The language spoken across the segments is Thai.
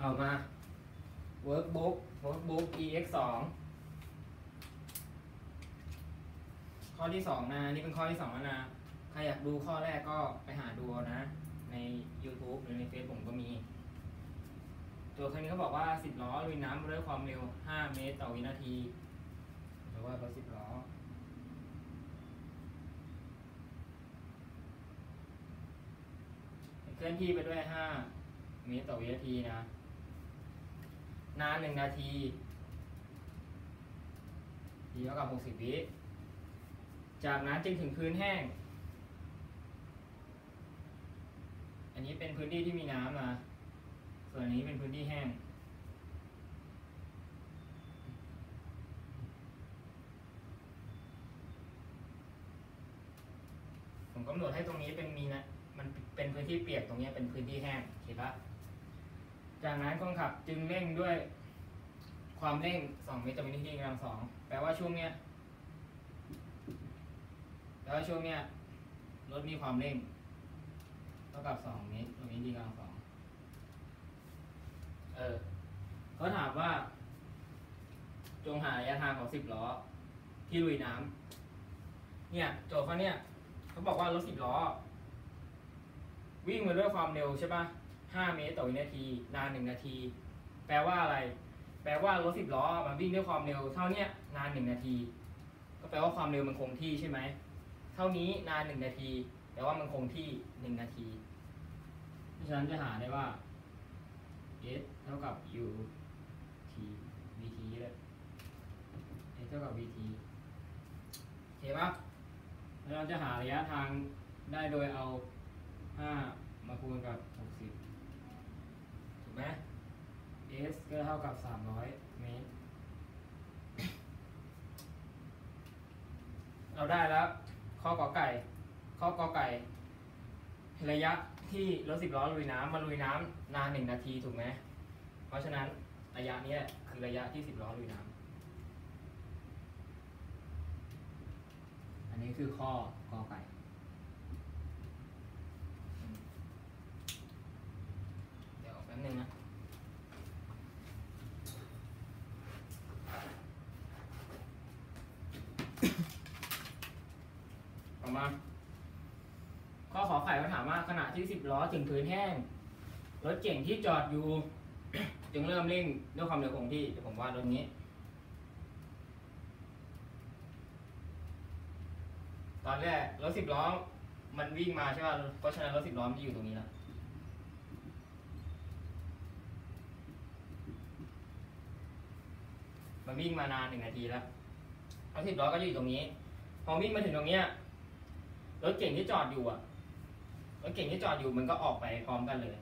เอามา workbook workbook ex 2ข้อที่สองนะนี่เป็นข้อที่สองแล้วนะ ใครอยากดูข้อแรกก็ไปหาดูนะ ใน YouTube หรือในเฟซผมก็มี ตัวคันนี้เขาบอกว่า 10 ล้อลุยน้ำด้วยความเร็ว 5 เมตรต่อวินาทีหรือว่ารถ10 ล้อเคลื่อนที่ไปด้วย 5 เมตรต่อวินาทีนะ นาน1นาทีทีเท่ากับ60วิจากนั้นจึงถึงพื้นแห้ง อันนี้เป็นพื้นที่ที่มีน้ำนะส่วนนนี้เป็นพื้นที่แห้ง ผมกำหนดให้ตรงนี้เป็นมีนะ มันเป็นพื้นที่เปียกตรงนี้เป็นพื้นที่แห้งเห็นปะ จากนั้นคนขับจึงเร่งด้วยความเร่ง 2 เมตรต่อวินาทีกำลังสองแปลว่าช่วงเนี้ยแปลว่าช่วงเนี้ยรถมีความเร่งเท่ากับ 2 เมตรต่อวินาทีกำลังสองเออเขาถามว่า จงหาระยะทางของ10ล้อ ที่ลุยน้ำเนี่ย โจทย์เขาเนี่ยเขาบอกว่ารถ10ล้อ วิ่งมาด้วยความเร็วใช่ปะ 5 เมตรต่อวินาที นาน 1 นาที แปลว่าอะไร แปลว่ารถ10ล้อมันวิ่งด้วยความเร็วเท่านี้นาน 1 นาที ก็แปลว่าความเร็วมันคงที่ใช่ไหม เท่านี้นาน 1 นาที แปลว่ามันคงที่ 1 นาที เพราะฉะนั้นจะหาได้ว่า s เท่ากับ u t vt เลย s เท่ากับ vt โอเคปะแล้วเราจะหาระยะทางได้โดยเอา 5 มาคูณกับ ไหม s ก็เท่ากับ 300 เมตร เราได้แล้ว ข้อกอไก่ ข้อกอไก่ ระยะที่รถสิบล้อลุยน้ำมาลุยน้ำนานหนึ่งนาทีถูกไหม เพราะฉะนั้นระยะนี้แหละคือระยะที่สิบล้อลุยน้ำ อันนี้คือข้อกอไก่อืม เดี๋ยวแป๊บนึงนะออกมาข้อขอไข่เขาถามว่าขณะที่สิบล้อถึงพื้นแห้ง รถเก่งที่จอดอยู่ จึงเริ่มเร่งด้วยความเร็วคงที่เดี๋ยวผมวาดตรงนี้ ตอนแรกรถสิบล้อมันวิ่งมาใช่ป่ะเพราะฉะนั้นรถสิบล้อมันจะอยู่ตรงนี้แล้ว มันวิ่งมานานหนึ่งนาทีแล้วรถสิบล้อก็อยู่ตรงนี้ พอวิ่งมาถึงตรงเนี้ยรถเก่งที่จอดอยู่อะรถเก่งที่จอดอยู่มันก็ออกไปพร้อมกันเลย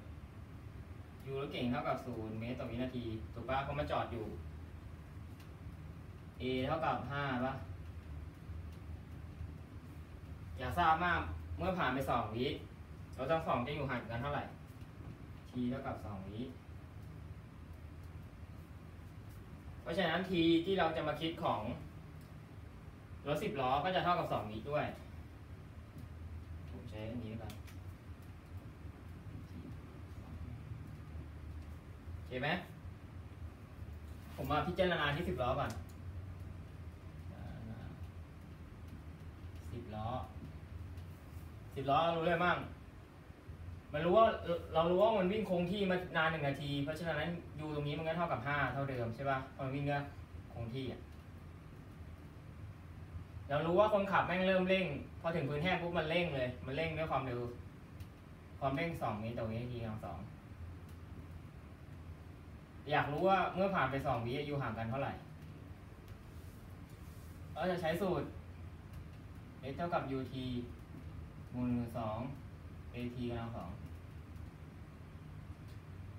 อยู่รถเก่งเท่ากับศูนย์เมตรต่อวินาทีถูกปะเพราะมันจอดอยู่ a เท่ากับห้าปะอยากทราบมากเมื่อผ่านไปสองวิเราทั้งสองจะอยู่ห่างกันเท่าไหร่ t เท่ากับสองวิ เพ ราะฉะนั้น t ที่เราจะมาคิดของรถสิบล้อก็จะเท่ากับสองวิด้วย ผมใช้อันนี้แล้วกันโอเคไหมผมมาพิจารณาที่สิบล้อก่อนสิบล้อสิบล้อรู้เลยมั่ง มันรู้ว่าเรารู้ว่ามันวิ่งคงที่มานานหนึ่งนาที เพราะฉะนั้นยูตรงนี้มันก็เท่ากับห้าเท่าเดิมใช่ป่ะพอมันวิ่งก็คงที่อะเรารู้ว่าคนขับแม่งเริ่มเร่ง พอถึงพื้นแห้งปุ๊บมันเร่งเลย มันเร่งด้วยความเร็ว ความเร่งสองเมตรต่อวินาทีกำลังสองอยากรู้ว่าเมื่อผ่านไปสองวิอยู่ห่างกันเท่าไหร่เราจะใช้สูตร x เท่ากับ ut มูลสอง at กำลังสอง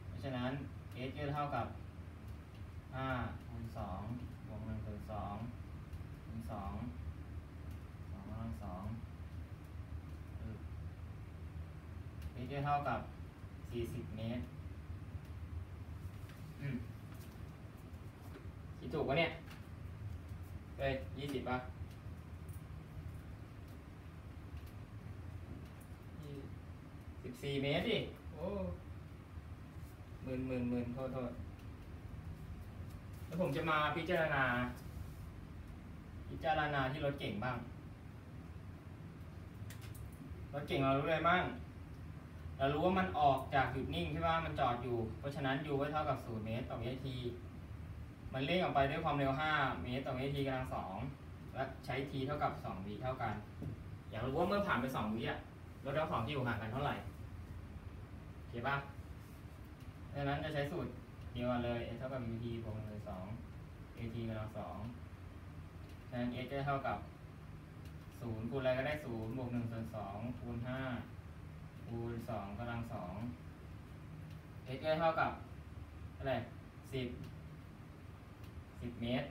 เพราะฉะนั้น s จะเท่ากับห้าคูณสองบวกหนึ่งคูณสองคูณสองสองกำลังสองนี่จะเท่ากับสี่สิบเมตรอืมคิดถูกปะเนี่ยเฮ้ยยี่สิบป่ะ สิบสี่เมตรดิโอ้มมื่นหมื่นหมื่นโทษโทษแล้วผมจะมาพิจารณา พิจารณาที่รถเก่งบ้าง รถเก่งเรารู้อะไรบ้าง เรารู้ว่ามันออกจากหยุดนิ่งใช่ป่ะมันจอดอยู่ เพราะฉะนั้น u ไว้เท่ากับ0เมตรต่อวินาที มันเร่งออกไปด้วยความเร็ว 5 เมตรต่อวินาทีกำลังสองและใช้ t เท่ากับ2วิเท่ากัน อยากรู้ว่าเมื่อผ่านไป2วิอะรถทั้งสองที่อยู่ห่างกันเท่าไหร่ เคป่ะดังนั้นจะใช้สูตรเดียวกันเลย s เท่ากับ ut บวก1เลย2 at กำลังสองดังนั้น s จะเท่ากับ0คูณอะไรก็ได้0บวก1ส่วน2คูณ5คูณ2กำลังสอง s ก็เท่ากับอะไร10 10เมตร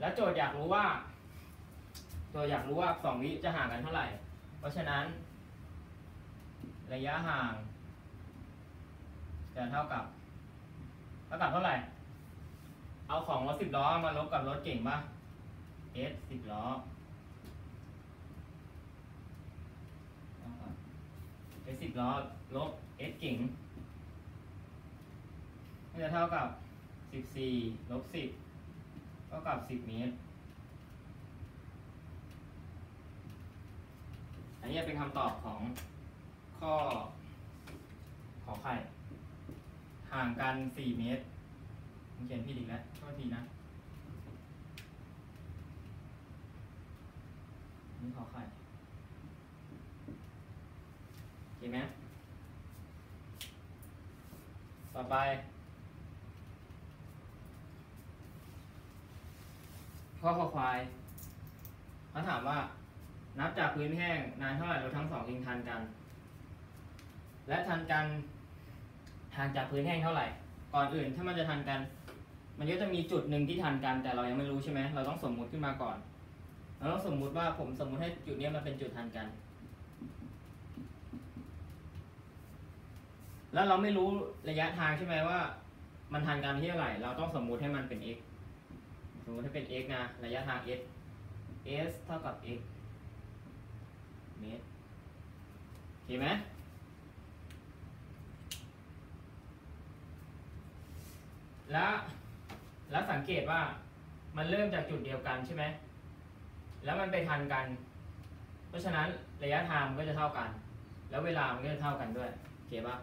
แล้วโจทย์อยากรู้ว่า โจทย์อยากรู้ว่า2วิจะห่างกันเท่าไหร่ เพราะฉะนั้น ระยะห่าง จะเท่ากับ เท่ากับเท่าไหร่ เอาของรถสิบล้อมาลบกับรถเก่งปะ s สิบล้อ s สิบล้อลบ s เก่งก็จะเท่ากับสิบสี่ลบสิบเท่ากับสิบเมตร อันนี้เป็นคำตอบของ ข้อขอไข่ ห่างกันสี่เมตรผมเขียนผิดอีกแล้วโทษทีนะนี่ขอไข่เห็นไหมต่อไป ข้อขอควายเขาถามว่า นับจากพื้นแห้งนานเท่าไหร่เรถทั้งสองจึงทันกัน และทันกันห่างจากพื้นแห้งเท่าไหร่ ก่อนอื่นถ้ามันจะทันกัน มันก็จะมีจุดหนึ่งที่ทันกันแต่เรายังไม่รู้ใช่ไหมเราต้องสมมุติขึ้นมาก่อน เราต้องสมมุติว่าผมสมมุติให้จุดนี้มันเป็นจุดทันกัน แล้วเราไม่รู้ระยะทางใช่ไหมว่า มันทันกันที่เท่าไหร่ เราต้องสมมุติให้มันเป็น x สมมติให้เป็น x นะระยะทาง s s เท่ากับ x เมตรเห็นไหม แล้วแล้วสังเกตว่ามันเริ่มจากจุดเดียวกันใช่ไหม แล้วมันไปทันกัน เพราะฉะนั้นระยะทางมันก็จะเท่ากัน แล้วเวลามันก็จะเท่ากันด้วยโอเคปะ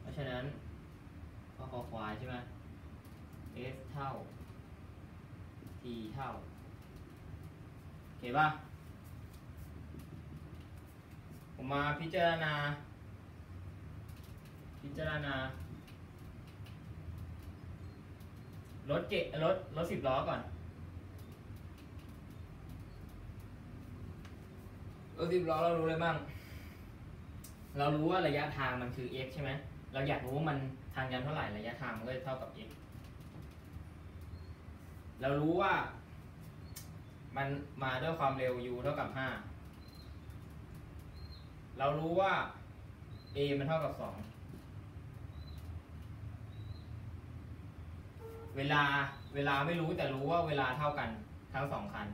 เพราะฉะนั้นข้อคอควายใช่ไหม s เท่า t เท่าโอเคปะผมมาพิจารณา พิจารณา รถเกะรถรถสิบล้อก่อนรถสิบล้อเรารู้เลยบ้าง เรารู้ว่าระยะทางมันคือ x ใช่ไหม เราอยากรู้ว่ามันทางกันเท่าไหร่ระยะทางมันก็จะเท่ากับ x เรารู้ว่า มันมาด้วยความเร็ว u เท่ากับ 5 เรารู้ว่า a มันเท่ากับ 2 เวลาเวลาไม่รู้แต่รู้ว่าเวลาเท่ากันทั้งสองคัน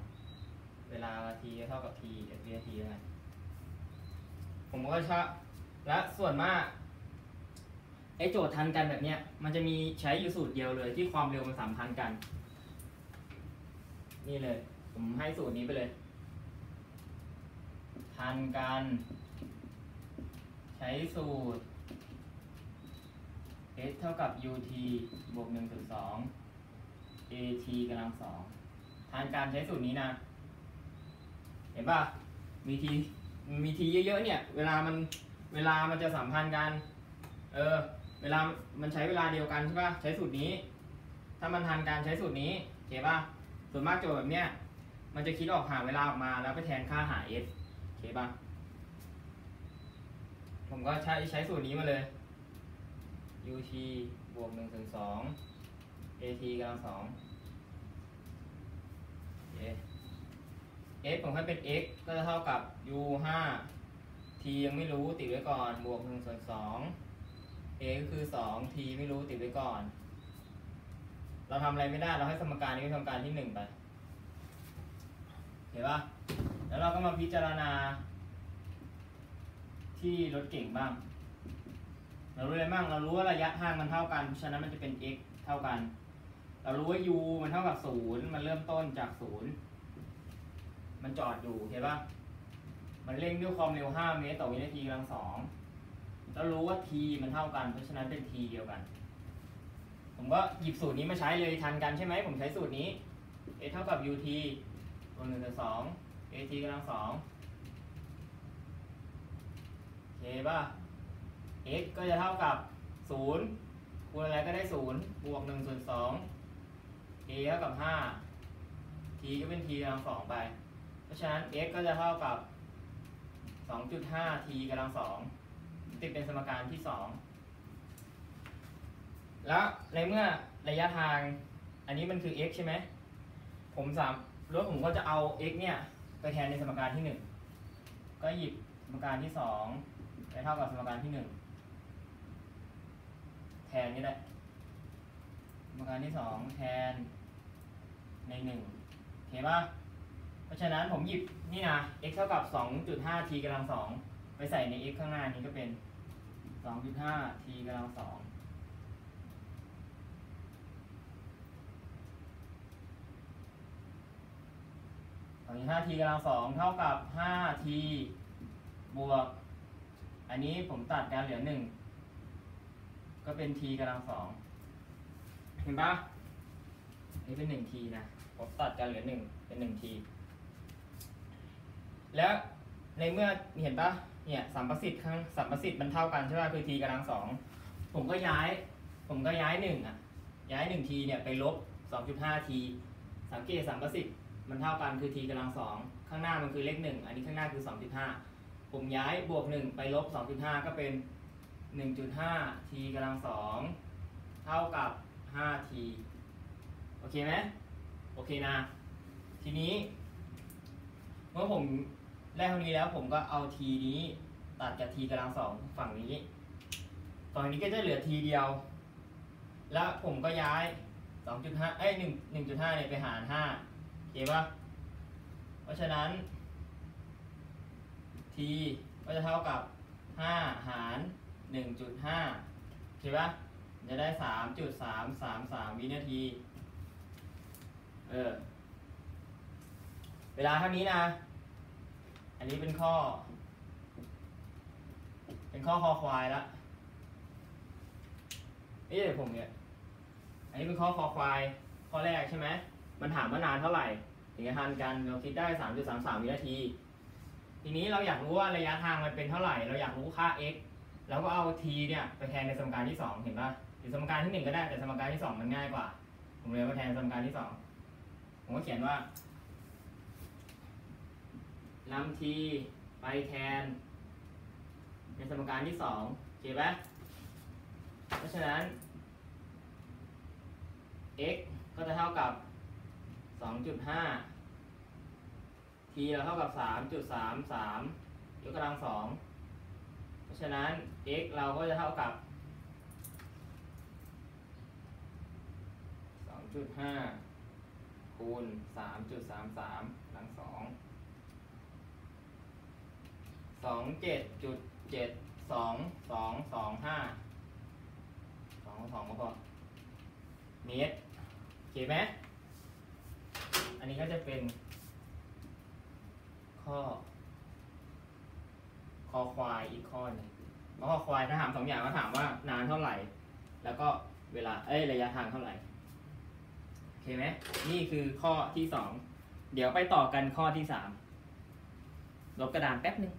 เวลาทีเท่ากับ t เอ็วินาทีแล้วผมก็ชอบและส่วนมากไอโจทย์ทันกันแบบเนี้ย มันจะมีใช้อยู่สูตรเดียวเลย ที่ความเร็วมันสัมพันธ์กัน นี่เลย ผมให้สูตรนี้ไปเลย ทันกัน ใช้สูตร s เท่ากับ ut บวก1.2 at กำลังสองทานการใช้สูตรนี้นะ เห็นป่ะ มีที มีทีเยอะๆเนี่ย เวลามัน เวลามันจะสัมพันธ์กัน เออ เวลา มันใช้เวลาเดียวกันใช่ป่ะ ใช้สูตรนี้ ถ้ามันทันการใช้สูตรนี้เห็นป่ะ ส่วนมากโจทย์แบบเนี้ย มันจะคิดออกหาเวลาออกมาแล้วไปแทนค่าหา s โอเคป่ะ ผมก็ใช้ใช้สูตรนี้มาเลย ut บวกหนึ่งถึงสอง at กำลังสอง s ผมให้เป็น x ก็จะเท่ากับ u ห้า t ยังไม่รู้ติดไว้ก่อน บวกหนึ่งส่วนสอง a ก็คือสอง t ไม่รู้ติดไว้ก่อน เราทำอะไรไม่ได้ เราให้สมการนี้เป็นสมการที่หนึ่งไป เห็นปะแล้วเราก็มาพิจารณาที่รถเก่งบ้าง เรารู้อะไรบ้างเรารู้ว่าระยะทางมันเท่ากันเพราะฉะนั้นมันจะเป็น x เท่ากัน เรารู้ว่า u มันเท่ากับศูนย์มันเริ่มต้นจากศูนย์มันจอดอยู่เห็นปะมันเร่งด้วยความเร็ว 5 เมตรต่อวินาทีกำลังสองเรารู้ว่า t มันเท่ากัน เพราะฉะนั้นเป็น t เดียวกัน ผมก็หยิบสูตรนี้มาใช้เลยทันกันใช่ไหม ผมใช้สูตรนี้ a เท่ากับ ut บวหนึ่งส่วนสอง at กำลังสองโอเคป่ะ x ก็จะเท่ากับศูนย์คูณอะไรก็ได้ศูนย์บวกหนึ่งส่วนสอง a เท่ากับห้า t ก็เป็น t กำลังสองไป เพราะฉะนั้น x ก็จะเท่ากับสองจุดห้า t กำลังสองติดเป็นสมการที่สองแล้วในเมื่อระยะทางอันนี้มันคือ x ใช่ไหม ผมสามแล้ผมก็จะเอา x เนี่ยไปแทนในสมการที่หนึ่งก็หยิบสมการที่สองไปเท่ากับสมการที่ห แทนนี่แหละสมการที่สองแทนในหนึ่งโอเคป่ะเพราะฉะนั้นผมหยิบนี่นะ x เท่ากับ 2.5 t กำลังสองไปใส่ใน x ข้างหน้านี้ก็เป็น 2.5 t กำลังสองสองจุดห้าทีกำลังสองเท่ากับห้าทีบวก อันนี้ผมตัดการเหลือหนึ่ง ก็เป็น t กำลังสองเห็นปะนี่เป็นหนึ่ง t นะผมตัดการเหลือหนึ่งเป็นหนึ่ง t แล้วในเมื่อเห็นปะเนี่ยสัมประสิทธิ์ข้างสัมประสิทธิ์มันเท่ากันใช่ป่ะคือ t กำลังสองผมก็ย้าย ผมก็ย้ายหนึ่งอะ ย้ายหนึ่ง t เนี่ยไปลบสองจุดห้า t สังเกตสัมประสิทธิ์มันเท่ากันคือ t กำลังสองข้างหน้ามันคือเลขหนึ่งอันนี้ข้างหน้าคือสองจุดห้าผมย้ายบวกหนึ่งไปลบสองจุดห้าก็เป็น หนึ่งจุดห้า t กำลังสองเท่ากับห้า t โอเคไหมโอเคนะ ทีนี้ เมื่อผมได้เท่านี้แล้วผมก็เอา t นี้ตัดกับ t กำลังสองฝั่งนี้ ฝั่งนี้ก็จะเหลือ t เดียว แล้วผมก็ย้าย 2.5 เอ้ย 1 1.5 เนี่ยไปหาร 5 โอเคป่ะเพราะฉะนั้น t ก็จะเท่ากับ 5 หาร 1.5โอเคป่ะจะได้ 3.333 วินาที เออ เวลาเท่านี้นะ อันนี้เป็นข้อ เป็นข้อคอควายละเอ้เดี๋ยวผมเนี่ย อันนี้เป็นข้อคอควาย ข้อแรกใช่ไหม มันถามว่านานเท่าไหร่ ถึงจะทันกัน เราคิดได้ 3.33 วินาที ทีนี้เราอยากรู้ว่าระยะทางมันเป็นเท่าไหร่ เราอยากรู้ค่า x แล้วก็เอา t เนี่ยไปแทนในสมการที่ 2 เห็นป่ะหรือสมการที่ 1 ก็ได้แต่สมการที่ 2 มันง่ายกว่า ผมเลยมาแทนสมการที่ 2 ผมก็เขียนว่านำ t ไปแทน ในสมการที่2โอเคไหมเพราะฉะนั้น x ก็จะเท่ากับ 2.5 t เราเท่ากับ 3.33ยกกำลังสอง ราะฉะนั้น x เราก็จะเท่ากับ 2.5 คูณ 3.33 หลังสองสองเจ็ดจุดเจ็ดสองสองสองห้าสองสองก็พอเมตรโอเคไหมอันนี้ก็จะเป็นข้อ อควายอีกข้อหนึงเพราะคอควายถ้าถามสองอย่างก็ถามว่านานเท่าไหร่ แล้วก็เวลาเอ้ยระยะทางเท่าไหร่โอเคไหมนี่คือข้อที่สองเดี๋ยวไปต่อกันข้อที่สามลบกระดานแป๊บหนึ่ง